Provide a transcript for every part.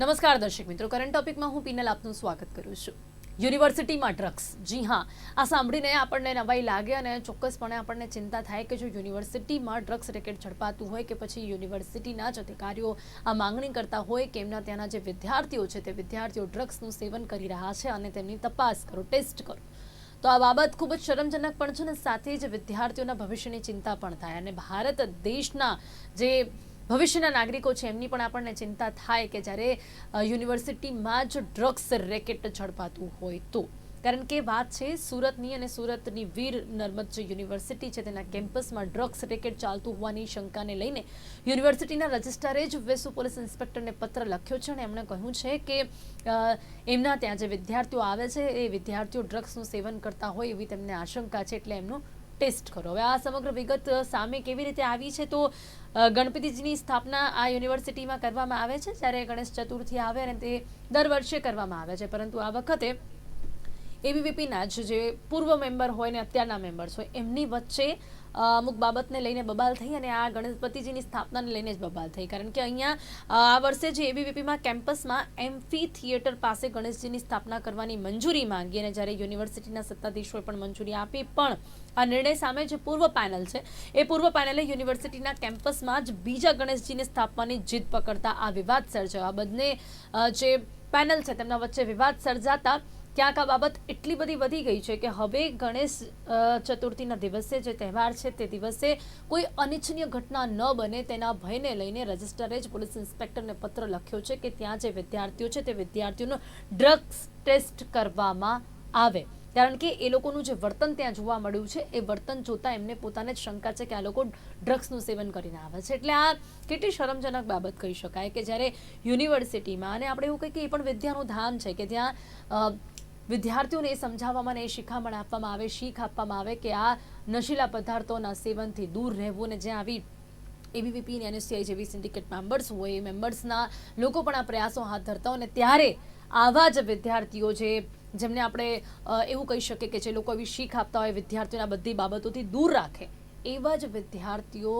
નમસ્કાર દર્શક મિત્રો કરંટ ટોપિકમાં હું પિનલ આપનું સ્વાગત કરું છું. યુનિવર્સિટીમાં ડ્રગ્સ જી હા, આ સાંભળીને આપણને નવાઈ લાગે અને ચોક્કસપણે આપણને ચિંતા થાય કે જો યુનિવર્સિટીમાં ડ્રગ્સ રેકેટ ઝડપાતું હોય કે પછી યુનિવર્સિટીના જ અધિકારીઓ આ માંગણી કરતા હોય કે એમના ત્યાંના જે વિદ્યાર્થીઓ છે, તે વિદ્યાર્થીઓ ડ્રગ્સનું સેવન કરી રહ્યા છે અને તેમની તપાસ કરો ટેસ્ટ કરો. તો આ બાબત ખૂબ જ શરમજનક પણ છે અને સાથે જ વિદ્યાર્થીઓના ભવિષ્યની ચિંતા પણ થાય અને ભારત દેશના જે ભવિષ્યના નાગરિકો છે, એમની પણ આપણને ચિંતા થાય કે જ્યારે યુનિવર્સિટીમાં જ ડ્રગ્સ રેકેટ ઝડપાતું હોય તો. કારણ કે વાત છે, સુરતની અને સુરતની વીર નર્મદ જે યુનિવર્સિટી છે, તેના કેમ્પસમાં ડ્રગ્સ રેકેટ ચાલતું હોવાની શંકાને લઈને યુનિવર્સિટીના રજિસ્ટ્રારે જ વેસુ પોલીસ ઇન્સ્પેક્ટરને પત્ર લખ્યો છે અને એમણે કહ્યું છે કે એમના ત્યાં જે વિદ્યાર્થીઓ આવે છે, એ વિદ્યાર્થીઓ ડ્રગ્સનું સેવન કરતા હોય એવી તેમને આશંકા છે, એટલે એમનું ટેસ્ટ કરો. હવે આ સમગ્ર વિગત સામે કેવી રીતે આવી છે તો ગણપતિજીની સ્થાપના આ યુનિવર્સિટીમાં કરવામાં આવે છે. જ્યારે ગણેશ ચતુર્થી આવે અને તે દર વર્ષે કરવામાં આવે છે. પરંતુ આ વખતે એબીવીપીના જ જે પૂર્વ મેમ્બર હોય ને અત્યારના મેમ્બર્સ હોય, એમની વચ્ચે અમુક બાબતને લઈને બબાલ થઈ અને આ ગણપતિજીની સ્થાપનાને લઈને જ બબાલ થઈ. કારણ કે અહીંયા આ વર્ષે જે એબીવીપીમાં કેમ્પસમાં એમ્ફી થિયેટર પાસે ગણેશજીની સ્થાપના કરવાની મંજૂરી માંગી અને જ્યારે યુનિવર્સિટીના સત્તાધીશોએ પણ મંજૂરી આપી, પણ આ નિર્ણય સામે જે પૂર્વ પેનલ છે, એ પૂર્વ પેનલે યુનિવર્સિટીના કેમ્પસમાં જ બીજા ગણેશજીને સ્થાપવાની જીદ પકડતા આ વિવાદ સર્જાયો. આ બંને જે પેનલ છે, તેમના વચ્ચે વિવાદ સર્જાતા ક્યાંક આ બાબત એટલી બધી વધી ગઈ છે કે હવે ગણેશ ચતુર્થીના દિવસે જે તહેવાર છે તે દિવસે કોઈ અનિચ્છનીય ઘટના ન બને તેના ભયને લઈને રજિસ્ટરે જ પોલીસ ઇન્સ્પેક્ટરને પત્ર લખ્યો છે કે ત્યાં જે વિદ્યાર્થીઓ છે તે વિદ્યાર્થીઓનો ડ્રગ્સ ટેસ્ટ કરવામાં આવે. કારણ કે એ લોકોનું જે વર્તન ત્યાં જોવા મળ્યું છે, એ વર્તન જોતા એમને પોતાને જ શંકા છે કે આ લોકો ડ્રગ્સનું સેવન કરીને આવે છે. એટલે આ કેટલી શરમજનક બાબત કહી શકાય કે જ્યારે યુનિવર્સિટીમાં, અને આપણે એવું કહીએ કે એ પણ વિદ્યાનું ધામ છે કે ત્યાં વિદ્યાર્થીઓને સમજાવવામાં અને એ શિખામણ આપવામાં આવે, શીખ આપવામાં આવે કે આ નશીલા પદાર્થોના સેવનથી દૂર રહેવું અને જ્યાં આવી એબીવીપી અને એનએસસીઆઈ જેવી સિન્ડિકેટ મેમ્બર્સ હોય, એ મેમ્બર્સના લોકો પણ આ પ્રયાસો હાથ ધરતા અને ત્યારે આવા જ વિદ્યાર્થીઓ જે જેમને આપણે એવું કહી શકીએ કે જે લોકો એવી શીખ આપતા હોય, વિદ્યાર્થીઓને બધી બાબતોથી દૂર રાખે. એવા જ વિદ્યાર્થીઓ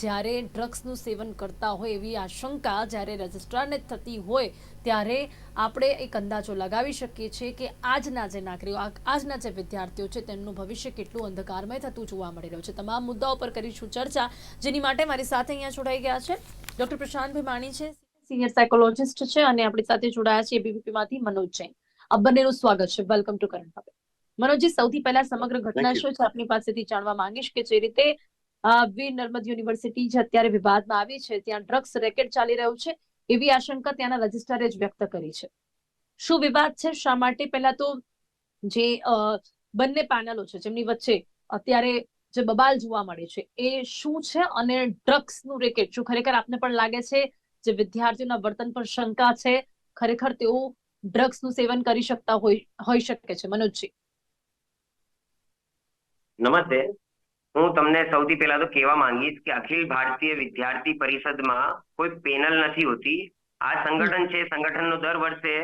જ્યારે ડ્રગ્સનું સેવન કરતા હોય એવી આશંકા જ્યારે રજિસ્ટ્રારને થતી હોય, ત્યારે આપણે એક અંદાજો લગાવી શકીએ છીએ કે આજના જે નાગરિકો આજના જે વિદ્યાર્થીઓ છે, તેમનું ભવિષ્ય કેટલું અંધકારમય થતું જોવા મળી રહ્યું છે. તમામ મુદ્દાઓ પર કરીશું ચર્ચા, જેની માટે મારી સાથે અહીંયા જોડાઈ ગયા છે ડોક્ટર પ્રશાંત ભીમાણી છે, સિનિયર સાયકોલોજિસ્ટ છે અને આપણી સાથે જોડાયા છે એબીવીપી માંથી મનોજ જૈન. આ બંનેનું સ્વાગત છે. Welcome to current topic Manojji સૌથી પહેલા સમગ્ર ઘટના શું છે આપની પાસેથી જાણવા માંગીશ કે જે રીતે વીર નર્મદ યુનિવર્સિટી જે અત્યારે વિવાદમાં આવી છે ત્યાં ડ્રગ્સ રેકેટ ચાલી રહ્યું છે એવી આશંકા ત્યાંના રજિસ્ટ્રારે જ વ્યક્ત કરી છે. શું વિવાદ છે? શા માટે? પહેલા તો જે બંને પેનલો છે જેમની વચ્ચે અત્યારે જે બબાલ જોવા મળે છે એ શું છે અને ડ્રગ્સનું રેકેટ? શું ખરેખર આપને પણ લાગે છે જે વિદ્યાર્થીઓના વર્તન પર શંકા છે? ખરેખર તેઓ ડ્રગ્સનું સેવન કરી શકતા હોય હોઈ શકે છે? મનોજજી. નમસ્તે. હું તમને સૌથી પહેલા તો કહેવા માંગીશ કે અખિલ ભારતીય વિદ્યાર્થી પરિષદમાં કોઈ પેનલ નથી હોતી. આ સંગઠન છે સંગઠનનો દર વર્ષે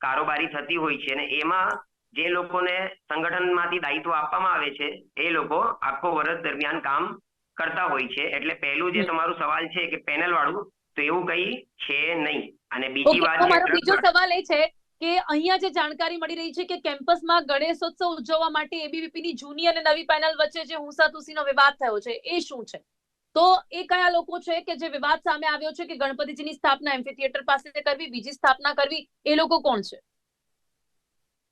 કારોબારી થતી હોય છે અને એમાં જે લોકોને સંગઠનમાંથી દાયિત્વ આપવામાં આવે છે એ લોકો આખો વર્ષ દરમિયાન કામ કરતા હોય છે. એટલે પહેલું જે તમારું સવાલ છે કે પેનલ વાળું તો એવું કંઈ છે નહીં. અને બીજી વાત બીજો સવાલ એ છે કે અહીંયા જે જાણકારી મળી રહી છે કે કેમ્પસમાં ગણેશોત્સવ ઉજવવા માટે એબીવીપી જૂની અને નવી પેનલ વચ્ચે જે હુંસાતુસીનો વિવાદ થયો છે, એ શું છે? તો એ કયા લોકો છે કે જે વિવાદ સામે આવ્યો છે કે ગણપતિજીની સ્થાપના એમ્ફી થિયેટર પાસે કરવી, બીજી સ્થાપના કરવી, એ લોકો કોણ છે?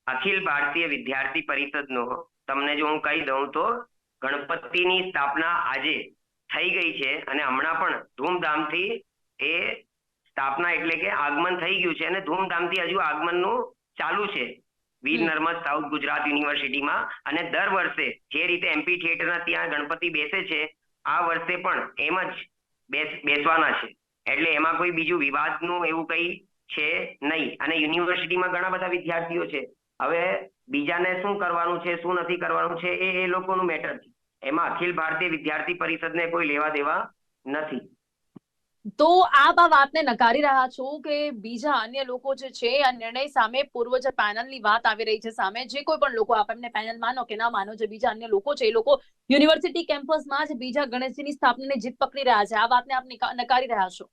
અખિલ ભારતીય વિદ્યાર્થી પરિષદનો, તમને જો હું કહી દઉં તો ગણપતિની સ્થાપના આજે થઈ ગઈ છે અને હમણાં પણ ધૂમધામથી એ સ્થાપના એટલે કે આગમન થઈ ગયું છે અને ધૂમધામથી હજુ આગમનનું ચાલુ છે. વીર નર્મદ સાઉથ ગુજરાત યુનિવર્સિટીમાં અને દર વર્ષે જે રીતે એમપી થિયેટરના ત્યાં ગણપતિ બેસે છે આ વર્ષે પણ એમ જ બેસવાના છે. એટલે એમાં કોઈ બીજું વિવાદનું એવું કંઈ છે નહીં. અને યુનિવર્સિટીમાં ઘણા બધા વિદ્યાર્થીઓ છે. હવે બીજાને શું કરવાનું છે શું નથી કરવાનું છે એ એ લોકોનું મેટર છે. એમાં અખિલ ભારતીય વિદ્યાર્થી પરિષદને કોઈ લેવા દેવા નથી. તો આપ આ વાતને નકારી રહ્યા છો કે બીજા અન્ય લોકો જે છે આ નિર્ણય સામે પૂર્વ જે પેનલની વાત આવી રહી છે સામે. જે કોઈ પણ લોકો આપ એમને પેનલ માનો કે ના માનો જે બીજા અન્ય લોકો છે એ લોકો યુનિવર્સિટી કેમ્પસમાં જ બીજા ગણેશજીની સ્થાપનાને જીત પકડી રહ્યા છે. આ વાતને આપ નકારી રહ્યા છો?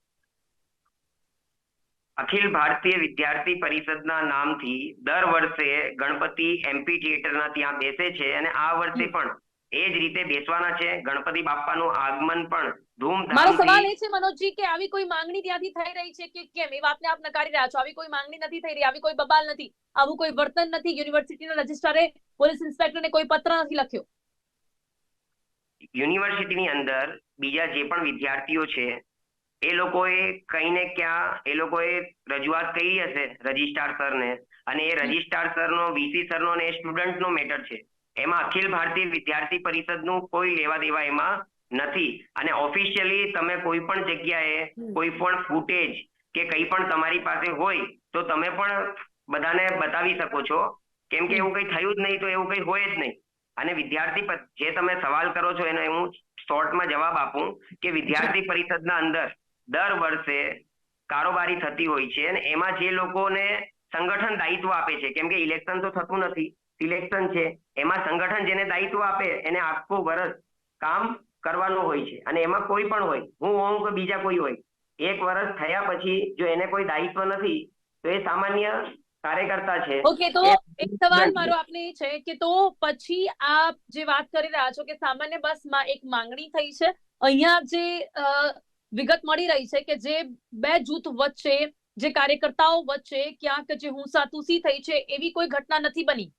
અખિલ ભારતીય વિદ્યાર્થી પરિષદના નામથી દર વર્ષે ગણપતિ એમપી થિયેટરના ત્યાં બેસે છે અને આ વર્ષે પણ એ જ રીતે બેસવાના છે. ગણપતિ બાપાનું આગમન પણ મારો સવાલ એ છે મનોજજી કે આવી કોઈ માંગણી ત્યાંથી થઈ રહી છે કે કેમ? એ વાતને આપ નકારી રહ્યા છો. આવી કોઈ માંગણી નથી થઈ રહી આવી કોઈ બબાલ નથી. આવું કોઈ વર્તન નથી? યુનિવર્સિટીના રજિસ્ટ્રારે પોલીસ ઇન્સ્પેક્ટરને કોઈ પત્ર નથી લખ્યો? યુનિવર્સિટીની અંદર બીજા જે પણ વિદ્યાર્થીઓ છે એ લોકોએ કઈ ને ક્યાં એ લોકોએ રજૂઆત કરી હશે રજિસ્ટ્રાર સરને. અને એ રજિસ્ટ્રાર સરનો વીસી સરનો અને સ્ટુડન્ટનો મેટર છે. એમાં અખિલ ભારતીય વિદ્યાર્થી પરિષદનું કોઈ લેવા દેવા એમાં નથી. અને ઓફિશિયલી તમે કોઈ પણ જગ્યાએ કોઈ પણ ફૂટેજ કે કંઈ પણ તમારી પાસે હોય તો તમે પણ બધાને બતાવી શકો છો. કેમ કે એવું કંઈ થયું જ નહીં તો એવું કંઈ હોય જ નહીં. અને વિદ્યાર્થી જે તમે સવાલ કરો છો એનો હું શોર્ટમાં જવાબ આપું કે વિદ્યાર્થી પરિષદના અંદર દર વર્ષે કારોબારી થતી હોય છે અને એમાં જે લોકોને સંગઠન દાયિત્વ આપે છે કેમ કે ઇલેક્શન તો થતું નથી સિલેક્શન છે એમાં સંગઠન જેને દાયિત્વ આપે એને આખું વર્ષ કામ કરવાનું હોય છે. અને એમાં કોઈ પણ હોય હું હોઉં કે બીજા કોઈ હોય એક વર્ષ થયા પછી જો એને કોઈ દાયિત્વ નથી તો એ સામાન્ય કાર્યકર્તા છે. ઓકે તો એક સવાલ મારો આપને એ છે કે તો પછી આપ જે વાત કરી રહ્યા છો કે સામાન્ય બસમાં એક માંગણી થઈ છે અહીંયા જે વિગત મળી રહી છે કે જે બે જૂથ વચ્ચે જે કાર્યકર્તાઓ વચ્ચે ક્યાંક જે હુંસાતુસી થઈ છે એવી કોઈ ઘટના નથી બની?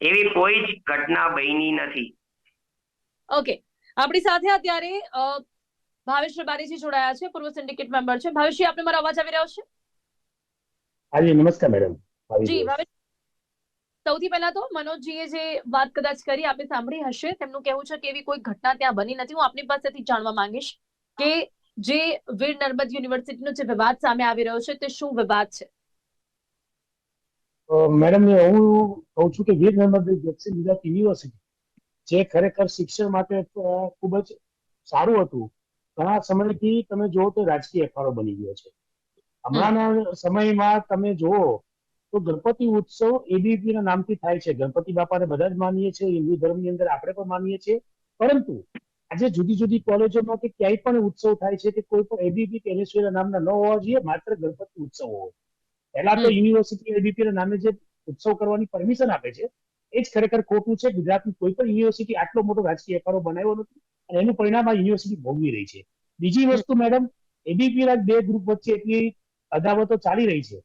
એવી કોઈ જ ઘટના બની નથી. ઓકે આપણી સાથે અત્યારે ભાવેશ રબારીજી જોડાયા છે પૂર્વ સિન્ડિકેટ મેમ્બર છે. ભાવેશજી આપને મારો અવાજ આવી રહ્યો છે? હાજી નમસ્કાર મેડમ. જી ભાવેશ. સૌથી પહેલા તો મનોજજીએ જે વાત કદાચ કરી આપે સાંભળી હશે. તેમનું કહેવું છે કે એવી કોઈ ઘટના ત્યાં બની નથી. હું આપની પાસેથી જાણવા માંગીશ કે જે વીર નર્મદ યુનિવર્સિટીનો જે વિવાદ સામે આવી રહ્યો છે તે શું વિવાદ છે? મેડમ હું કહું છું કે વીર નર્મદ ગુજરાત યુનિવર્સિટી જે ખરેખર શિક્ષણ માટે ખૂબ જ સારું હતું ઘણા સમયથી તમે જુઓ તો રાજકીય અખાડો બની ગયો છે. હમણાંના સમયમાં તમે જુઓ તો ગણપતિ ઉત્સવ એબીપી ના નામથી થાય છે. ગણપતિ બાપાને બધા જ માનીએ છીએ હિન્દુ ધર્મની અંદર આપણે પણ માનીએ છીએ. પરંતુ આજે જુદી જુદી કોલેજોમાં કે ક્યાંય પણ ઉત્સવ થાય છે કે કોઈ પણ એબીપી કે એનએસયુ ના નામના ન હોવા જોઈએ માત્ર ગણપતિ ઉત્સવ હોવો. પહેલા તો યુનિવર્સિટી એબીપી ના નામે જે ઉત્સવ કરવાની પરમિશન આપે છે એ જ ખરેખર ખોટું છે. ગુજરાતની કોઈ પણ યુનિવર્સિટી આટલો મોટો રાજકીય અખાડો બનાવ્યો નથી અને એનું પરિણામ આ યુનિવર્સિટી ભોગવી રહી છે. બીજી વસ્તુ મેડમ એબીપી ના બે ગ્રુપ વચ્ચે એટલી અદાવતો ચાલી રહી છે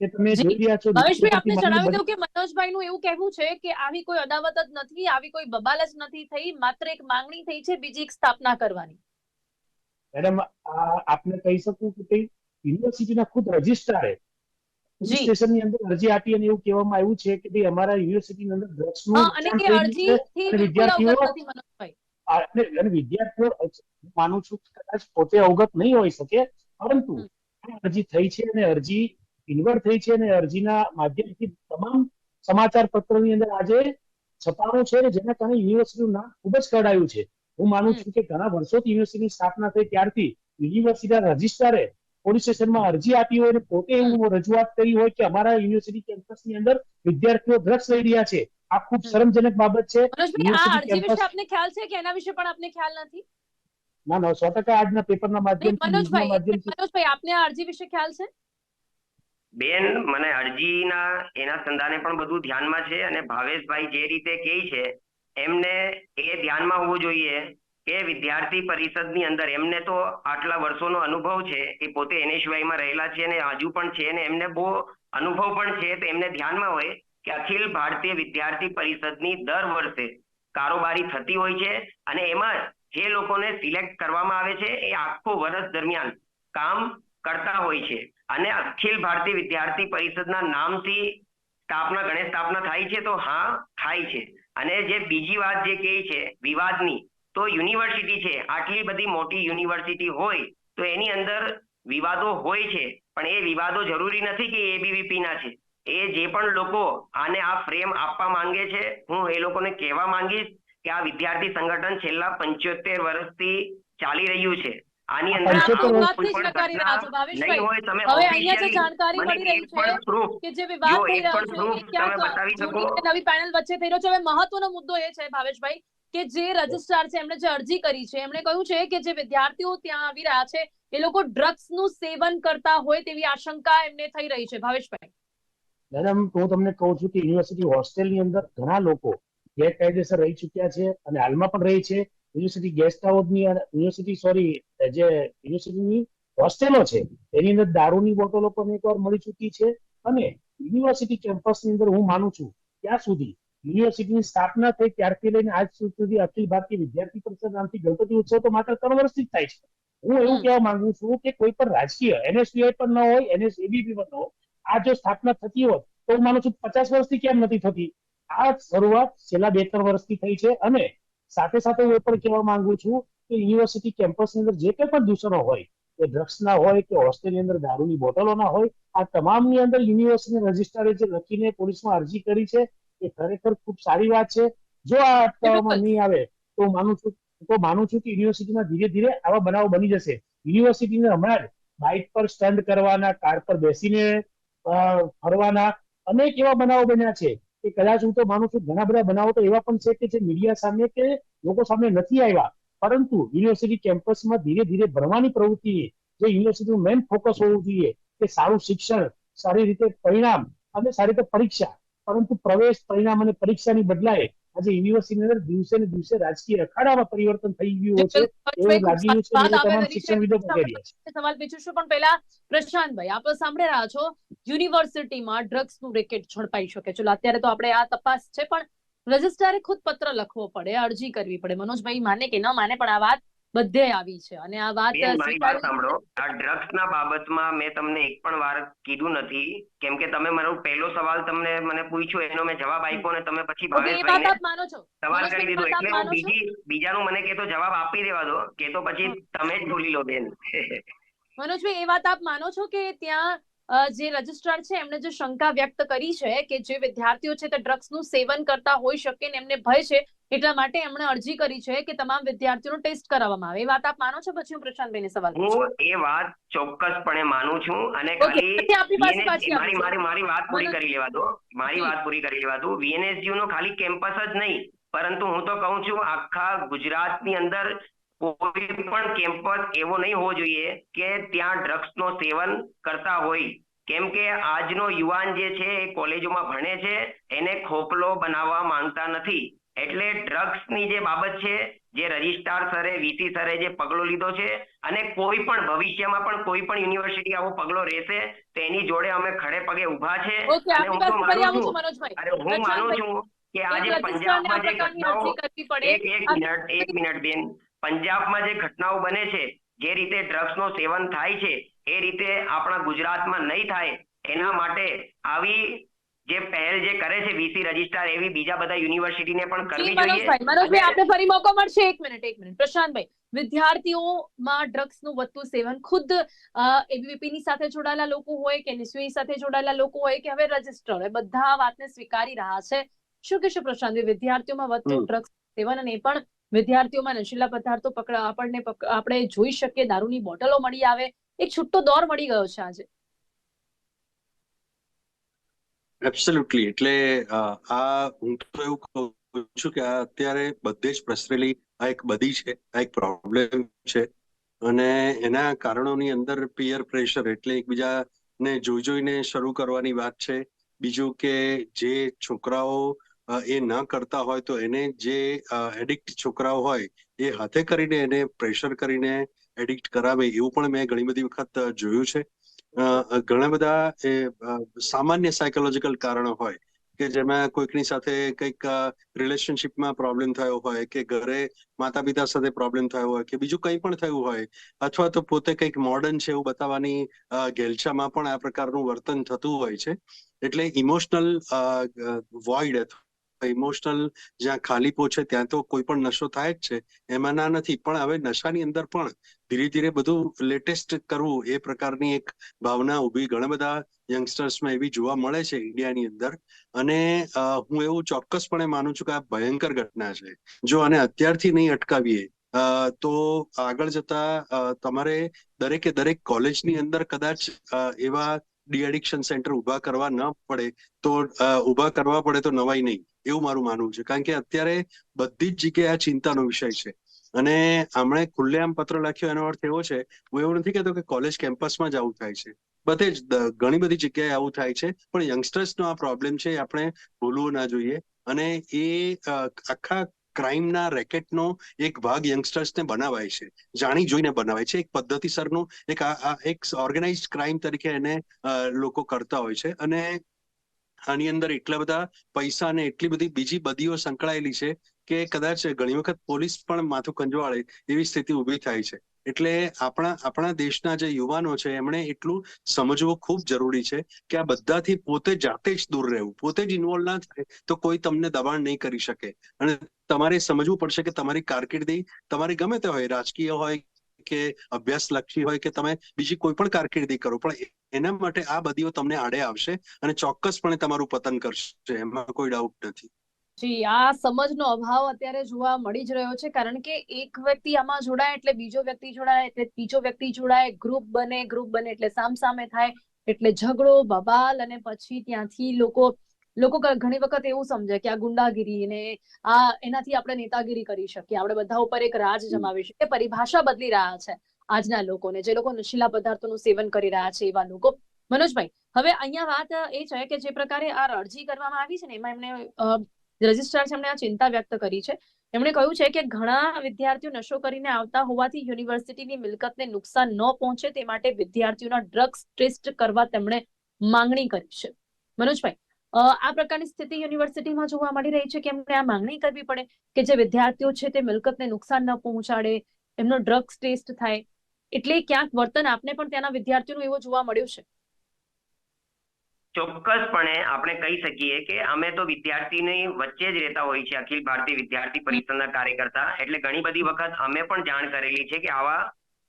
કે તમે જોઈ રહ્યા છો આપને જણાવી દઉં કે મનોજભાઈ નું એવું કહેવું છે કે આવી કોઈ અદાવત જ નથી આવી કોઈ બબાલ જ નથી થઈ માત્ર એક માંગણી થઈ છે બીજી એક સ્થાપના કરવાની. મેડમ આપને કહી શકું કે યુનિવર્સિટીના ખુદ રજિસ્ટ્રારે. સ્ટેશનની અંદર અરજી આપી અને એવું કહેવામાં આવ્યું છે કે ભાઈ અમારા યુનિવર્સિટીની અંદર ડ્રગ્સનું અને વિદ્યાર્થીઓ- માનું છું કદાચ પોતે અવગત નહીં હોઈ શકે પરંતુ અરજી થઈ છે અને અરજી ઇન્વર્ટ થઈ છે અને અરજીના માધ્યમથી તમામ સમાચાર પત્રોની અંદર આજે છપાણું છે જેના કારણે યુનિવર્સિટીનું નામ ખૂબ જ કડાયું છે. હું માનું છું કે ઘણા વર્ષોથી યુનિવર્સિટીની સ્થાપના થઈ ત્યારથી યુનિવર્સિટીના રજિસ્ટ્રારે પોલીસ સ્ટેશનમાં અરજી આપી હોય અને પોતે એવું રજૂઆત કરી હોય કે અમારા યુનિવર્સિટી કેમ્પસની અંદર વિદ્યાર્થીઓ ડ્રગ્સ લઈ રહ્યા છે. આ ખૂબ શરમજનક બાબત છે. આપને ખ્યાલ છે કે એના વિશે પણ આપને ખ્યાલ નથી? ના ના સો ટકા આજના પેપરના માધ્યમથી મનોજભાઈ મનોજભાઈ આપને આ અરજી વિશે ખ્યાલ છે? બેન મને અરજીના એના સંધાને પણ બધું ધ્યાનમાં છે અને ભાવેશભાઈ જે રીતે કહે છે એમને એ ધ્યાનમાં હોવું જોઈએ કે વિદ્યાર્થી પરિષદની અંદર એમને તો આટલા વર્ષોનો અનુભવ છે એ પોતે NSY માં રહેલા છે અને હજુ પણ છે અને એમને બહુ અનુભવ પણ છે, તો એમને ધ્યાનમાં હોય કે અખિલ ભારતીય વિદ્યાર્થી પરિષદની દર વર્ષે કારોબારી થતી હોય છે અને એમાં જે લોકોને સિલેક્ટ કરવામાં આવે છે એ આખો વર્ષ દરમિયાન કામ કરતા હોય છે. અને અખિલ ભારતીય વિદ્યાર્થી પરિષદના નામથી સ્થાપના, ગણેશ સ્થાપના થાય છે તો હા, થાય છે. અને જે બીજી વાત જે કહે છે, વિવાદની તો યુનિવર્સિટી છે આટલી બધી મોટી યુનિવર્સિટી હોય તો એની અંદર વિવાદો હોય છે પણ એ વિવાદો જરૂરી નથી કે એબીવીપી ના છે એ જે પણ લોકો આને આ ફ્રેમ આપવા માંગે છે હું એ લોકોને કહેવા માંગીશ કે આ વિદ્યાર્થી સંગઠન છેલ્લા પંચોતેર વર્ષથી ચાલી રહ્યું છે આની અંદર. નહીં હોય તમે હવે અહીંયા જે officially જાણકારી મને મળી રહી એક પણ છે proof કે જે વિવાદ થઈ રહ્યો છે proof એ તમે ક્યાંક બતાવી શકો? નવી પેનલ વચ્ચે થઈ રહ્યો છે હવે મહત્વનો મુદ્દો એ છે ભાવેશભાઈ કે જે રજિસ્ટ્રાર છે, એમણે જે અરજી કરી છે, એમણે કહ્યું છે કે જે વિદ્યાર્થીઓ ત્યાં આવી રહ્યા છે, એ લોકો ડ્રગ્સનું સેવન કરતા હોય તેવી આશંકા એમને થઈ રહી છે. ભાવેશભાઈ. મેડમ, હું તમને કહું છું કે યુનિવર્સિટી હોસ્ટેલની અંદર ઘણા લોકો ગેરકાયદેસર રહી ચૂક્યા છે અને હાલમાં પણ રહી છે. યુનિવર્સિટી ગેસ્ટ હાઉસની યુનિવર્સિટી, સોરી, જે યુનિવર્સિટીની હોસ્ટેલો છે, એની અંદર દારૂની બોટલો પણ એકવાર મળી ચૂકી છે અને યુનિવર્સિટી કેમ્પસની અંદર હું માનું છું, ત્યાં સુધી યુનિવર્સિટીની સ્થાપના થઈ ત્યારથી લઈને આજ સુધી અખિલ ભારતીય વિદ્યાર્થી પરિષદ નામથી ગણપતિ ઉત્સવ તો માત્ર ત્રણ વર્ષથી જ થાય છે. હું એવું કહેવા માંગુ છું કે કોઈ પણ રાજકીય એનએસયુઆઈ પણ ન હોય એનએસએબીપી પણ ન હોય આ જો સ્થાપના થતી હોત તો હું માનું છું પચાસ વર્ષથી કેમ નથી થતી? આ શરૂઆત છેલ્લા બે ત્રણ વર્ષથી થઈ છે અને સાથે સાથે હું એ પણ કહેવા માંગુ છું કે યુનિવર્સિટી કેમ્પસની અંદર જે કંઈ પણ દૂષણો હોય કે ડ્રગ્સના હોય કે હોસ્ટેલની અંદર દારૂની બોટલોના હોય આ તમામની અંદર યુનિવર્સિટી રજિસ્ટ્રારે જે લખીને પોલીસમાં અરજી કરી છે એ ખરેખર ખૂબ સારી વાત છે. જો આ અટકાવવામાં નહીં આવે તો માનું છું તો માનું છું કે યુનિવર્સિટીમાં ધીરે ધીરે આવા બનાવો બની જશે. યુનિવર્સિટીને હમણાં જ બાઇક પર સ્ટન્ટ કરવાના કાર પર બેસીને ફરવાના અનેક એવા બનાવો બન્યા છે કે કદાચ હું તો માનું છું ઘણા બધા બનાવો તો એવા પણ છે કે જે મીડિયા સામે કે લોકો સામે નથી આવ્યા. પરંતુ યુનિવર્સિટી કેમ્પસમાં ધીરે ધીરે ભણવાની પ્રવૃત્તિ જે યુનિવર્સિટીનું મેઇન ફોકસ હોવું જોઈએ કે સારું શિક્ષણ સારી રીતે પરિણામ અને સારી રીતે પરીક્ષા પરંતુ પ્રવેશ પરિણામ અને પરીક્ષાની બદલાએ આજે યુનિવર્સિટીની અંદર દિવસે ને દિવસે રાજકીય અખાડામાં પરિવર્તન થઈ ગયું છે એવું લાગી રહ્યું છે તમામ શિક્ષણવિદો પણ છે. સવાલ પૂછું છું પણ પહેલા પ્રશાંતભાઈ આપ સાંભળી રહ્યા છો યુનિવર્સિટીમાં ડ્રગ્સનું રેકેટ ઝડપાઈ શકે છે. અત્યારે તો આપણે આ તપાસ છે પણ રજિસ્ટ્રારે ખુદ પત્ર લખવો પડે અરજી કરવી પડે. મનોજભાઈ માને કે ન માને પણ આ વાત બધે આવી છે. અને આ વાત મારી વાત સાંભળો. આ ડ્રગ્સ ના બાબતમાં મેં તમને એક પણ વાર કીધું નથી. કેમ કે તમે મારો પહેલો સવાલ તમને મને પૂછ્યો એનો મેં જવાબ આપ્યો ને તમે પછી ભાવેશભાઈને માનો છો. સવાલ કરી દીધો. એટલે હું બીજી બીજાનું મને કહેતો જવાબ આપી દેવા દો. કે તો પછી તમે જ ભૂલી લો બેન. મનોજભાઈ એ વાત આપ માનો છો કે ત્યાં જે રજિસ્ટ્રાર છે એમણે જે શંકા વ્યક્ત કરી છે કે જે વિદ્યાર્થીઓ છે તે ડ્રગ્સનું સેવન કરતા હોઈ શકે ને એમને ભય છે એટલા માટે એમણે અરજી કરી છે કે તમામ વિદ્યાર્થીઓનો ટેસ્ટ કરાવવામાં આવે. એ વાત આપ માનો છો પછી હું પ્રશાંતભાઈને સવાલ હું એ વાત ચોક્કસપણે માનું છું અને ખાલી મારી મારી મારી વાત પૂરી કરી લેવા દો. મારી વાત પૂરી કરી લેવા દો. વીએનએસયુ નો ખાલી કેમ્પસ જ નહીં પરંતુ હું તો કહું છું આખા ગુજરાતની અંદર કોઈ પણ કેમ્પસ એવો નહીં હોવો જોઈએ કે ત્યાં ડ્રગ્સ નો સેવન કરતા હોય. કેમ કે આજનો યુવાન જે છે એ કોલેજોમાં ભણે છે એને ખોપલો બનાવવા માંગતા નથી. એટલે ડ્રગ્સની જે બાબત છે જે રજિસ્ટ્રાર સરે વીસી સરે જે પગલો લીધો છે અને કોઈ પણ ભવિષ્યમાં પણ કોઈ પણ યુનિવર્સિટી આવો પગલો રહેશે તો એની જોડે અમે ખડે પગે ઊભા છે. અને હું તો માનું છું છું અરે હું માનું છું કે આજે પંજાબમાં જે ઘટનાઓ એક એક મિનિટ એક મિનિટ બેન. પંજાબમાં જે ઘટનાઓ બને છે જે રીતે ડ્રગ્સનું સેવન થાય છે એ રીતે આપણા ગુજરાતમાં નહીં થાય એના માટે આવી જે પહેલ જે કરે છે વીસી રજિસ્ટ્રાર એવી બીજા બધા યુનિવર્સિટીને પણ કરવી જોઈએ. મનોજભાઈ આપને ફરી મોકો મળશે. એક મિનિટ એક મિનિટ. પ્રશાંતભાઈ વિદ્યાર્થીઓમાં ડ્રગ્સનું વધતું સેવન ખુદ એબીવીપી ની સાથે જોડાયેલા લોકો હોય કે એનએસયુઆઈ સાથે જોડાયેલા લોકો હોય કે હવે રજિસ્ટર હોય બધા વાતને સ્વીકારી રહ્યા છે. શું કહેશો પ્રશાંતભાઈ વિદ્યાર્થીઓમાં વધતું ડ્રગ્સ સેવન અને એ પણ વિદ્યાર્થીઓમાં નશીલા પદાર્થો પકડા આપણને આપણે જોઈ શકીએ દારૂની બોટલો મળી આવે. એક છૂટો દોર મળી ગયો છે આજે. એબ્સોલ્યુટલી એટલે આ હું તો એવું કહું છું કે આ અત્યારે બધે જ પ્રસરેલી આ એક બધી છે, આ એક પ્રોબ્લેમ છે. અને એના કારણોની અંદર પિયર પ્રેશર એટલે એકબીજાને જોઈ જોઈને શરૂ કરવાની વાત છે. બીજું કે જે છોકરાઓ એ ન કરતા હોય તો એને જે એડિક્ટ છોકરાઓ હોય એ હાથે કરીને એને પ્રેશર કરીને એડિક્ટ કરાવે એવું પણ મેં ઘણી બધી વખત જોયું છે. ઘણા બધા એ સામાન્ય સાયકોલોજીકલ કારણો હોય કે જેમાં કોઈકની સાથે કંઈક રિલેશનશિપમાં પ્રોબ્લેમ થયો હોય કે ઘરે માતા પિતા સાથે પ્રોબ્લેમ થયો હોય કે બીજું કંઈ પણ થયું હોય અથવા તો પોતે કંઈક મોડર્ન છે એવું બતાવવાની ઘેલછામાં પણ આ પ્રકારનું વર્તન થતું હોય છે. એટલે ઇમોશનલ વોઇડ ઇમોશનલ જ્યાં ખાલીપો છે ત્યાં તો કોઈ પણ નશો થાય જ છે. એમાં ના નથી. પણ હવે નશાની અંદર પણ ધીરે ધીરે બધું લેટેસ્ટ કરવું એ પ્રકારની એક ભાવના ઊભી ઘણા બધા યંગસ્ટર્સમાં એવી જોવા મળે છે ઇન્ડિયાની અંદર. અને હું એવું ચોક્કસપણે માનું છું કે આ ભયંકર ઘટના છે. જો આને અત્યારથી નહીં અટકાવીએ તો આગળ જતા તમારે દરેકે દરેક કોલેજની અંદર કદાચ એવા ડી એડિક્શન સેન્ટર ઊભા કરવા ન પડે તો ઊભા કરવા પડે તો નવાઈ નહીં. એવું મારું માનવું છે. કારણ કે અત્યારે બધી જ જગ્યાએ આ ચિંતાનો વિષય છે. અને આમણે ખુલ્લેઆમ પત્ર લખ્યો એનો અર્થ એવો છે, હું એવું નથી કહેતો કે કોલેજ કેમ્પસમાં જ આવું થાય છે. બધે જ ઘણી બધી જગ્યાએ આવું થાય છે, પણ યંગસ્ટર્સનો આ પ્રોબ્લેમ છે એ આપણે ભૂલવું ના જોઈએ. અને એ આખા ક્રાઇમના રેકેટનો એક ભાગ યંગસ્ટર્સને બનાવાય છે. જાણી જોઈને બનાવાય છે. એક પદ્ધતિસરનું એક એક ઓર્ગેનાઇઝડ ક્રાઇમ તરીકે એને લોકો કરતા હોય છે. અને આની અંદર એટલા બધા પૈસા અને એટલી બધી બીજી બદીઓ સંકળાયેલી છે કે કદાચ ઘણી વખત પોલીસ પણ માથું કંજવાળે એવી સ્થિતિ ઊભી થાય છે. એટલે આપણા આપણા દેશના જે યુવાનો છે, એમણે એટલું સમજવું ખૂબ જરૂરી છે કે આ બધાથી પોતે જાતે જ દૂર રહેવું. પોતે જ ઇન્વોલ્વ ના થાય તો કોઈ તમને દબાણ નહીં કરી શકે. અને તમારે સમજવું પડશે કે તમારી કારકિર્દી તમારી ગમે તે હોય, રાજકીય હોય કે અભ્યાસ લક્ષી હોય કે તમે બીજી કોઈ પણ કારકિર્દી કરો, પણ એના માટે આ બધીઓ તમને આડે આવશે અને ચોક્કસપણે તમારું પતન કરશે, એમાં કોઈ ડાઉટ નથી. જી, આ સમજનો અભાવ અત્યારે જોવા મળી જ રહ્યો છે, કારણ કે એક વ્યક્તિ આમાં જોડાય એટલે બીજો વ્યક્તિ જોડાય, એટલે ત્રીજો વ્યક્તિ જોડાય ગ્રુપ બને ગ્રુપ બને એટલે સામસામે થાય, એટલે ઝઘડો, બબાલ અને પછી ત્યાંથી લોકો લોકો ઘણી વખત એવું સમજે કે આ ગુંડાગીરી ને આ એનાથી આપણે નેતાગીરી કરી શકીએ. આપણે બધા ઉપર એક રાજ જમાવી શકીએ. પરિભાષા બદલી રહ્યા છે આજના લોકોને. જે લોકો નશીલા પદાર્થોનું સેવન કરી રહ્યા છે એવા લોકો. મનોજભાઈ હવે અહીંયા વાત એ છે કે જે પ્રકારે આ અરજી કરવામાં આવી છે ને એમાં એમણે રજિસ્ટ્રાર છે એમણે આ ચિંતા વ્યક્ત કરી છે. એમણે કહ્યું છે કે ઘણા વિદ્યાર્થીઓ નશો કરીને આવતા હોવાથી યુનિવર્સિટીની મિલકતને નુકસાન ન પહોંચે તે માટે વિદ્યાર્થીઓના ડ્રગ્સ ટેસ્ટ કરવા તેમણે માંગણી કરી છે. મનોજભાઈ આ પ્રકારની સ્થિતિ યુનિવર્સિટીમાં જોવા મળી રહી છે કે એમણે આ માંગણી કરવી પડે કે જે વિદ્યાર્થીઓ છે તે મિલકતને નુકસાન ન પહોંચાડે એમનો ડ્રગ્સ ટેસ્ટ થાય એટલે ક્યાંક વર્તન આપને પણ ત્યાંના વિદ્યાર્થીઓનું એવું જોવા મળ્યું છે. ચોક્કસપણે આપણે કહી શકીએ કે અમે તો વિદ્યાર્થીની વચ્ચે જ રહેતા હોય છે અખિલ ભારતીય વિદ્યાર્થી પરિષદના કાર્યકર્તા. એટલે ઘણી બધી વખત અમે પણ જાણ કરેલી છે કે આવા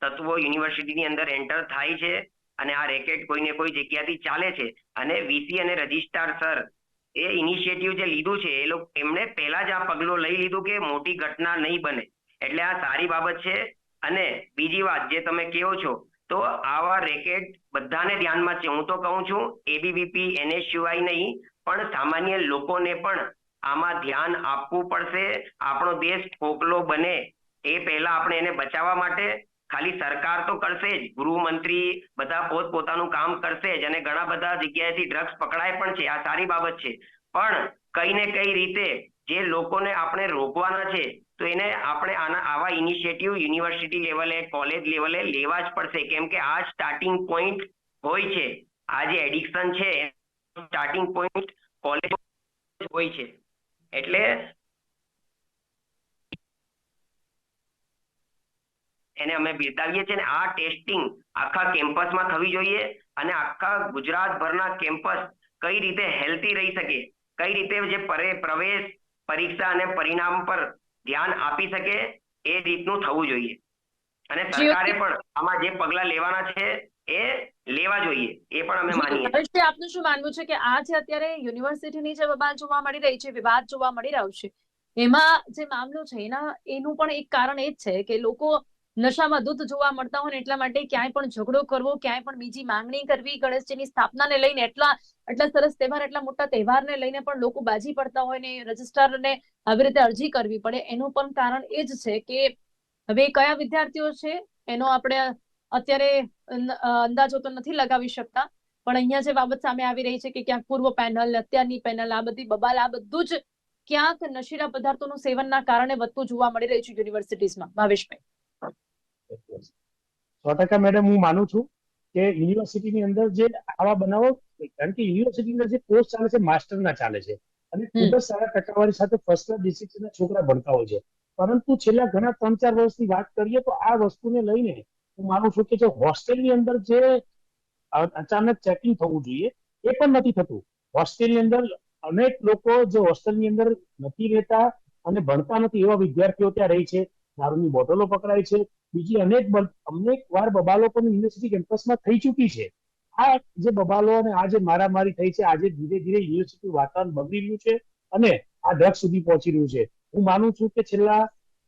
તત્વો યુનિવર્સિટીની અંદર એન્ટર થાય છે. અને આ રેકેટ કોઈને કોઈ જગ્યાથી ચાલે છે. અને વીસી અને રજિસ્ટ્રાર સર, એ ઇનિશિયેટિવ જે લીધું છે, એ લોકો એમણે પહેલા જ આ પગલું લઈ લીધું કે મોટી ઘટના નહીં બને. એટલે આ સારી બાબત છે. અને બીજી વાત, જે તમે કહો છો, તો આવા રેકેટ બધાને ધ્યાનમાં છે. હું તો કહું છું એબીવીપી એનએસયુઆઈ નહીં, પણ સામાન્ય લોકોને પણ આમાં ધ્યાન આપવું પડશે. આપણો દેશ ખોખલો બને એ પહેલા આપણે એને બચાવવા માટે ખાલી સરકાર તો કરશે જ. ગૃહમંત્રી બધા પોત પોતાનું કામ કરશે જ અને ઘણા બધા જગ્યાએથી ડ્રગ્સ પકડાય પણ છે. આ સારી બાબત છે. પણ કઈ ને કઈ રીતે જે લોકોને આપણે રોકવાના છે, તો એને આપણે આના આવા ઇનિશિયેટિવ યુનિવર્સિટી લેવલે કોલેજ લેવલે લેવા જ પડશે. કેમ કે આ સ્ટાર્ટિંગ પોઈન્ટ હોય છે. આ જે એડિક્શન છે સ્ટાર્ટિંગ પોઈન્ટ કોલેજ હોય છે. એટલે એને અમે બિરદાવીએ છીએ અને આ ટેસ્ટિંગ આખા કેમ્પસમાં થવી જોઈએ અને આખા ગુજરાતભરના કેમ્પસ કઈ રીતે હેલ્ધી રહી શકે કઈ રીતે જે પરે પ્રવેશ પરીક્ષા અને પરિણામ પર ધ્યાન આપી શકે એ રીતનું થવું જોઈએ અને સરકારે પણ આમાં જે પગલા લેવાના છે એ લેવા જોઈએ એ પણ અમે માનીએ છીએ. આપનું શું માનવું છે કે આ જે અત્યારે યુનિવર્સિટીની જે બબાલ જોવા મળી રહી છે વિવાદ જોવા મળી રહ્યો છે એમાં જે મામલો છે એના એનું પણ એક કારણ એ જ છે કે લોકો નશામાં દૂધ જોવા મળતા હોય એટલા માટે ક્યાંય પણ ઝઘડો કરવો, ક્યાંય પણ બીજી માંગણી કરવી, ગણેશજીની સ્થાપનાને લઈને એટલા એટલા સરસ તહેવાર, એટલા મોટા તહેવારને લઈને પણ લોકો બાજી પડતા હોય ને રજિસ્ટ્રારને આવી રીતે અરજી કરવી પડે. એનું પણ કારણ એ જ છે કે હવે કયા વિદ્યાર્થીઓ છે એનો આપણે અત્યારે અંદાજો તો નથી લગાવી શકતા. પણ અહીંયા જે બાબત સામે આવી રહી છે કે ક્યાંક પૂર્વ પેનલ, અત્યારની પેનલ, આ બધી બબાલ, આ બધું જ ક્યાંક નશીલા પદાર્થોનું સેવનના કારણે વધતું જોવા મળી રહ્યું છે યુનિવર્સિટીઝમાં. ભાવેશભાઈ. સો ટકા મેડમ હું માનું છું કે યુનિવર્સિટીની અંદર જે આવા બનાવો કારણ કે યુનિવર્સિટીની અંદર જે કોર્સ ચાલે છે માસ્ટરના ચાલે છે. અને ખૂબ જ સારા ટકાવારી સાથે ફર્સ્ટ ક્લાસ ડિસ્ટ્રિક્ટના છોકરા ભણતા હોય છે. પરંતુ છેલ્લા ઘણા ત્રણ ચાર વર્ષની વાત કરીએ તો આ વસ્તુને લઈને હું માનું છું કે જે હોસ્ટેલની અંદર જે અચાનક ચેકિંગ થવું જોઈએ એ પણ નથી થતું. હોસ્ટેલની અંદર અનેક લોકો જે હોસ્ટેલની અંદર નથી રહેતા અને ભણતા નથી એવા વિદ્યાર્થીઓ ત્યાં રહી છે. દારૂની બોટલો પકડાય છે બીજી અનેક અનેક વાર બબાલો પણ યુનિવર્સિટી કેમ્પસમાં થઈ ચૂકી છે. આ જે બબાલો અને આ જે મારામારી થઈ છે, આજે ધીરે ધીરે યુનિવર્સિટી વાતાવરણ બગડી રહ્યું છે અને આ ડ્રગ્સ સુધી પહોંચી રહ્યું છે. હું માનું છું કે છેલ્લા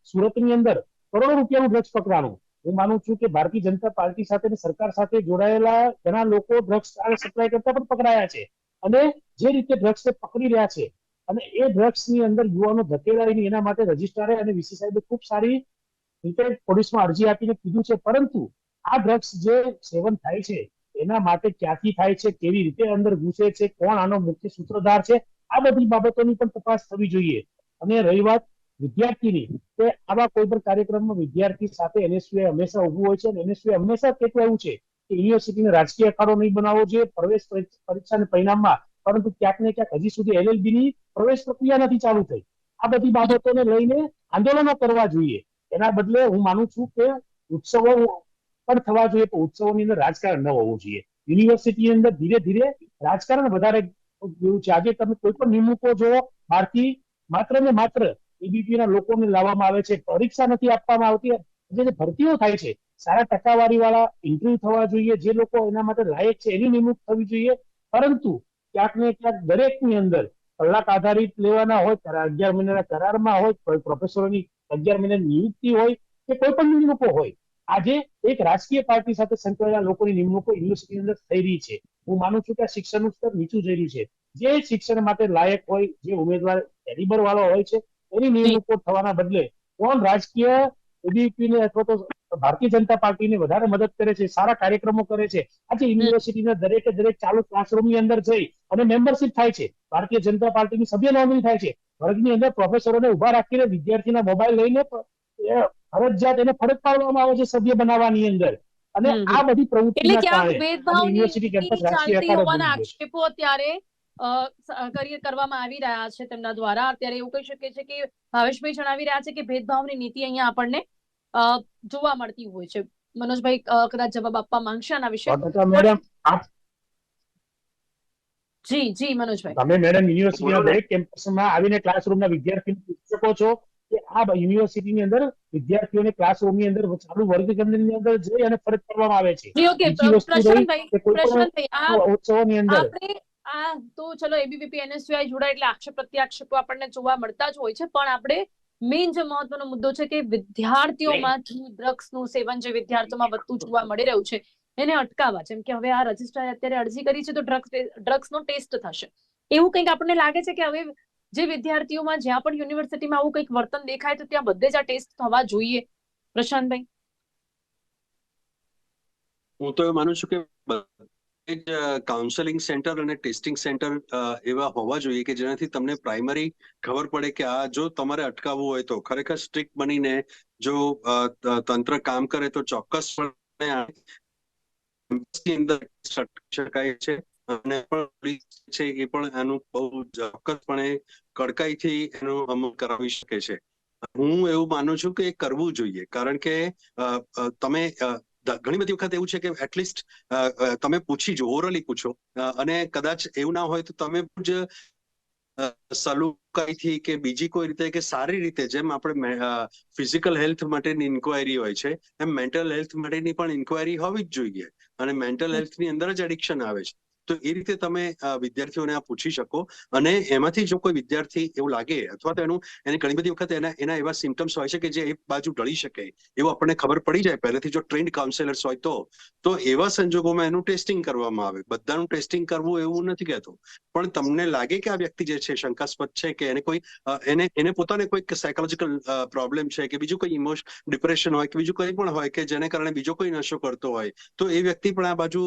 સુરતની અંદર કરોડો રૂપિયાનું ડ્રગ્સ પકડાણું. હું માનું છું કે ભારતીય જનતા પાર્ટી સાથે સરકાર સાથે જોડાયેલા ઘણા લોકો ડ્રગ્સ સપ્લાય કરતા પણ પકડાયા છે. અને જે રીતે ડ્રગ્સ પકડી રહ્યા છે અને એ ડ્રગ્સની અંદર યુવાનો ધકેલાય નહીં એના માટે રજિસ્ટ્રારે અને વીસી સાહેબે ખૂબ સારી રીતે પોલીસમાં અરજી આપીને કીધું છે, પરંતુ આ ડ્રગ્સ જે સેવન થાય છે, એના માટે ક્યાંથી થાય છે, કેવી રીતે અંદર ઘૂસે છે, કોણ આનો મુખ્ય સૂત્રધાર છે, આ બધી બાબતોની પણ તપાસ થવી જોઈએ. અને રહી વાત વિદ્યાર્થીની, કે આવા કોઈ પણ કાર્યક્રમમાં વિદ્યાર્થી સાથે એનએસયુએ હંમેશા ઉભું હોય છે, અને એનએસયુએ હંમેશા કહેતું આવ્યું છે કે યુનિવર્સિટીને રાજકીય અખાડો નહીં બનાવવો જોઈએ, પ્રવેશ પરી- પરીક્ષાના પરિણામમાં, પરંતુ ક્યાંક ને ક્યાંક હજી સુધી એલએલબી ની પ્રવેશ પ્રક્રિયા નથી ચાલુ થઈ. આ બધી બાબતોને લઈને આંદોલનો કરવા જોઈએ. એના બદલે હું માનું છું કે ઉત્સવો પણ થવા જોઈએ તો ઉત્સવોની અંદર રાજકારણ ન હોવું જોઈએ. યુનિવર્સિટીની અંદર ધીરે ધીરે રાજકારણ વધારે ગયું છે. આજે તમે કોઈ પણ નિમણૂકો જો બહારથી માત્ર ને માત્ર એબીપી ના લોકોને લાવવામાં આવે છે. પરીક્ષા નથી આપવામાં આવતી. જે ભરતીઓ થાય છે, સારા ટકાવારી વાળા ઇન્ટરવ્યુ થવા જોઈએ. જે લોકો એના માટે લાયક છે, એની નિમણૂક થવી જોઈએ. પરંતુ ક્યાંક ને ક્યાંક દરેકની અંદર કલાક આધારિત લેવાના હોય અગિયાર મહિનાના કરારમાં હોય પ્રોફેસરોની અગિયાર મહિનાની નિયુક્તિ હોય કે કોઈ પણ નિમણૂકો હોય આજે એક રાજકીય પાર્ટી સાથે સંકળાયેલા લોકોની નિમણૂકો યુનિવર્સિટીની અંદર થઈ રહી છે. હું માનું છું કે આ શિક્ષણનું સ્તર નીચું જઈ રહ્યું છે. જે શિક્ષણ માટે લાયક હોય જે ઉમેદવાર કેલિબર વાળો હોય છે એની નિમણૂકો થવાના બદલે કોણ રાજકીય ને અથવા તો ભારતીય જનતા પાર્ટીને વધારે મદદ કરે છે સારા કાર્યક્રમો કરે છે. આજે યુનિવર્સિટીના દરેકે દરેક ચાલુ ક્લાસરૂમની અંદર જઈ અને મેમ્બરશિપ થાય છે. ભારતીય જનતા પાર્ટીની સભ્ય નોંધણી થાય છે. વર્ગની અંદર પ્રોફેસરોને ઊભા રાખીને વિદ્યાર્થીના મોબાઈલ લઈને ફરજિયાત એને ફરજ પાડવામાં આવે છે સભ્ય બનાવવાની અંદર. અને આ બધી પ્રવૃત્તિના કારણે યુનિવર્સિટી કેમ્પસ હોવાના આક્ષેપો અત્યારે અ, સ- કરવામાં આવી રહ્યા છે તેમના દ્વારા. અત્યારે એવું કહી શકીએ છે કે ભાવેશભાઈ જણાવી રહ્યા છે કે ભેદભાવની નીતિ અહીંયા આપણને જોવા મળતી હોય છે. મનોજભાઈ કદાચ જવાબ આપવા માંગશે આના વિશે? મેડમ આપ જી જી મનોજભાઈ. તમે મેડમ યુનિવર્સિટીના ને. દરેક કેમ્પસમાં આવીને ક્લાસરૂમના વિદ્યાર્થીઓને પૂછી શકો છો કે આ યુનિવર્સિટીની અંદર વિદ્યાર્થીઓને ક્લાસરૂમની અંદર ચાલુ વર્ગખંડની અંદર જઈ અને ફરજ પાડવામાં આવે છે. ઉત્સવોની અંદર. આ તો ચલો એબીવીપી એનએસયુઆઈ જોડાય એટલે આક્ષેપ પ્રત્યાક્ષેપો આપણને જોવા મળતા જ હોય છે પણ આપણે મેઇન જે મહત્વનો મુદ્દો છે કે વિદ્યાર્થીઓમાંથી ડ્રગ્સનું સેવન જે વિદ્યાર્થીઓમાં વધતું જોવા મળી રહ્યું છે એને અટકાવવા, જેમ કે હવે આ રજિસ્ટ્રારે અત્યારે અરજી કરી છે, તો ડ્રગ્સ ડ્રગ્સનો ટેસ્ટ થશે. એવું કંઈક આપણને લાગે છે કે હવે જે વિદ્યાર્થીઓમાં જ્યાં પણ યુનિવર્સિટીમાં આવું કંઈક વર્તન દેખાય, તો ત્યાં બધે જ આ ટેસ્ટ થવા જોઈએ. પ્રશાંતભાઈ? હું તો એવું માનું છું કે કાઉન્સેલિંગ સેન્ટર અને ટેસ્ટિંગ સેન્ટર એવા હોવા જોઈએ કે જેનાથી તમને પ્રાઇમરી ખબર પડે કે આ જો તમારે અટકાવવું હોય તો, ખરેખર સ્ટ્રિક્ટ બનીને જો તંત્ર કામ કરે તો campusની અંદર શકાય છે અને પોલીસ છે એ પણ એનું બહુ ચોક્કસપણે કડકાઈથી એનો અમલ કરાવી શકે છે. હું એવું માનું છું કે એ કરવું જોઈએ. કારણ કે તમે ઘણી બધી વખત એવું છે કે એટલીસ્ટ તમે પૂછી જો ઓરલી પૂછો. અને કદાચ એવું ના હોય તો તમે જ સલુકાઈથી કે બીજી કોઈ રીતે કે સારી રીતે જેમ આપણે ફિઝિકલ હેલ્થ માટેની ઇન્ક્વાયરી હોય છે, એમ મેન્ટલ હેલ્થ માટેની પણ ઇન્ક્વાયરી હોવી જ જોઈએ. અને મેન્ટલ હેલ્થની અંદર જ એડિક્શન આવે છે. તો એ રીતે તમે વિદ્યાર્થીઓને આ પૂછી શકો અને એમાંથી જો કોઈ વિદ્યાર્થી એવું લાગે અથવા તો એનું, એને ઘણી બધી વખત એના એના એવા સિમ્ટમ્સ હોય છે કે જે એક બાજુ ઢળી શકે, એવું આપણને ખબર પડી જાય. પહેલેથી જો ટ્રેન્ડ કાઉન્સેલર્સ હોય તો તો એવા સંજોગોમાં એનું ટેસ્ટિંગ કરવામાં આવે. બધાનું ટેસ્ટિંગ કરવું એવું નથી કહેતો. પણ તમને લાગે કે આ વ્યક્તિ જે છે શંકાસ્પદ છે કે એને કોઈ એને એને પોતાને કોઈક સાયકોલોજીકલ પ્રોબ્લેમ છે કે બીજું કોઈ ઇમોશન ડિપ્રેશન હોય કે બીજું કંઈ પણ હોય કે જેને કારણે બીજો કોઈ નશો કરતો હોય, તો એ વ્યક્તિ પણ આ બાજુ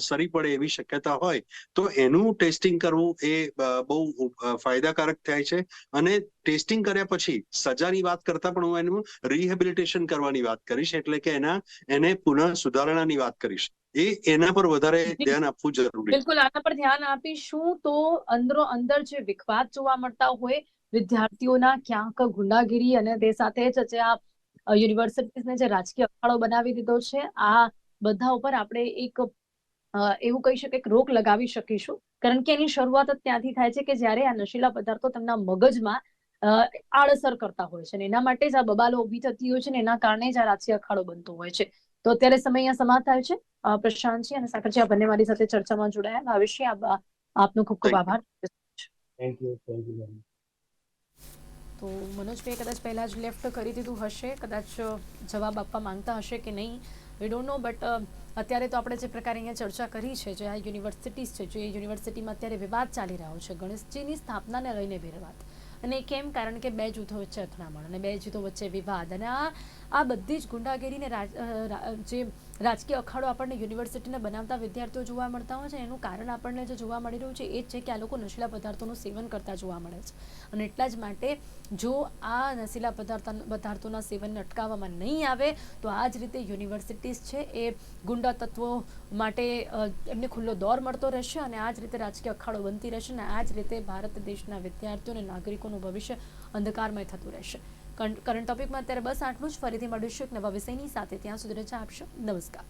સરી પડે એવી શક્યતા હોય તો એનું ટેસ્ટિંગ કરવું એ બહુ ફાયદાકારક થાય છે. અને ટેસ્ટિંગ કર્યા પછી સજાની વાત કરતા પણ હું એનું રિહેબિલિટેશન કરવાની વાત કરીશ એટલે કે એના એને પુનઃ સુધારણાની વાત કરીશ. એ એના પર વધારે ધ્યાન આપવું જરૂરી. બિલકુલ આના પર ધ્યાન આપીશું. તો અંદરો અંદર જે વિખવાદ જોવા મળતા હોય વિદ્યાર્થીઓના ક્યાંક ગુંડાગીરી અને તે સાથે જ જે આ યુનિવર્સિટીઝને જે રાજકીય અખાડો બનાવી દીધો છે આ બધા ઉપર આપણે એક એવું કહી શકે કે રોક લગાવી શકીશું. કારણ કે એની શરૂઆત જ ત્યાંથી થાય છે કે જ્યારે આ નશીલા પદાર્થો તેમના મગજમાં આડઅસર કરતા હોય છે અને એના માટે જ આ બબાલો ઊભી થતી હોય છે ને એના કારણે જ આ રાજકીય અખાડો બનતો હોય છે. તો અત્યારે સમય અહીંયા સમાપ્ત થાય છે. પ્રશાંતજી અને સાકરજી આ બંને મારી સાથે ચર્ચામાં જોડાયા. ભાવેશજી આપ- આપનો ખૂબ ખૂબ આભાર. થેન્ક યુ થેન્ક યુ તો મનોજભાઈ કદાચ પહેલા જ લેફ્ટ કરી દીધું હશે. કદાચ જવાબ આપવા માંગતા હશે કે નહીં? વી ડોન્ટ નો બટ અત્યારે તો આપણે જે પ્રકારે અહીંયા ચર્ચા કરી છે, જે આ યુનિવર્સિટીઝ છે, જે યુનિવર્સિટીમાં અત્યારે વિવાદ ચાલી રહ્યો છે, ગણેશજીની સ્થાપનાને લઈને વિવાદ. અને કેમ? કારણ કે બે જૂથો વચ્ચે અથડામણ અને બે જૂથો વચ્ચે વિવાદ. અને આ આ બધી જ ગુંડાગીરીને જે રાજકીય અખાડો આપણને યુનિવર્સિટીને બનાવતા વિદ્યાર્થીઓ જોવા મળતા હોય છે, એનું કારણ આપણને જે જોવા મળી રહ્યું છે, એ જ છે કે આ લોકો નશીલા પદાર્થોનું સેવન કરતા જોવા મળે છે. અને એટલા જ માટે જો આ નશીલા પદાર્થ પદાર્થોના સેવનને અટકાવવામાં નહીં આવે, તો આ જ રીતે યુનિવર્સિટીઝ છે, એ ગુંડા તત્વો માટે એમને ખુલ્લો દોર મળતો રહેશે અને આ જ રીતે રાજકીય અખાડો બનતી રહેશે અને આ જ રીતે ભારત દેશના વિદ્યાર્થીઓ અને નાગરિકોનું ભવિષ્ય અંધકારમય થતું રહેશે. કરંટ ટોપિકમાં અત્યારે બસ આટલું જ. ફરીથી મળીશું એક નવા વિષયની સાથે. ત્યાં સુધી રજા આપશો. નમસ્કાર.